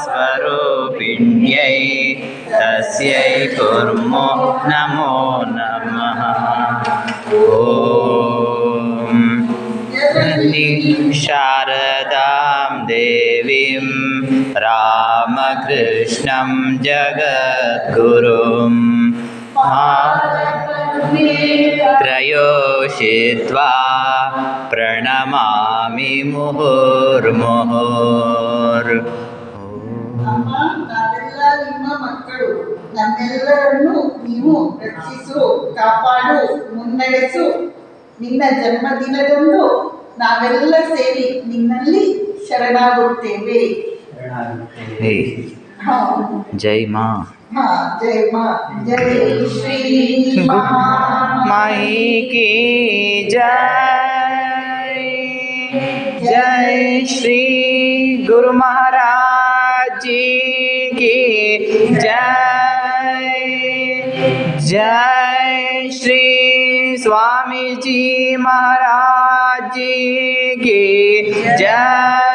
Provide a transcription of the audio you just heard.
स्वरूपिण्यै तस्यै कुर्मो नमो नमः। ॐ शारदां देवीं रामकृष्णं जगद्गुरुं त्रयोषित्वा प्रणमामि मुहुर्मुहुर् ಅವರು ನಿಮ್ಮ ಮಕ್ಕಳು. ನಮ್ಮೆಲ್ಲರನ್ನು ನೀವು ರಕ್ಷಿಸು ಕಾಪಾಡು ಮುನ್ನಡೆಸು. ನಿನ್ನ ಜನ್ಮದಿನದಂದು ನಾವೆಲ್ಲ ಸೇರಿ ನಿಮ್ಮಲ್ಲಿ ಶರಣಾಗುತ್ತೇವೆ. ಜೈ ಮಾ. ಜೈ ಮಾ. ಜೈ ಶ್ರೀ ಮೈ. ಕಿ ಜೈ ಜೈ ಶ್ರೀ गुरु महाराज जी की जय। जय श्री स्वामी जी महाराज जी की जय।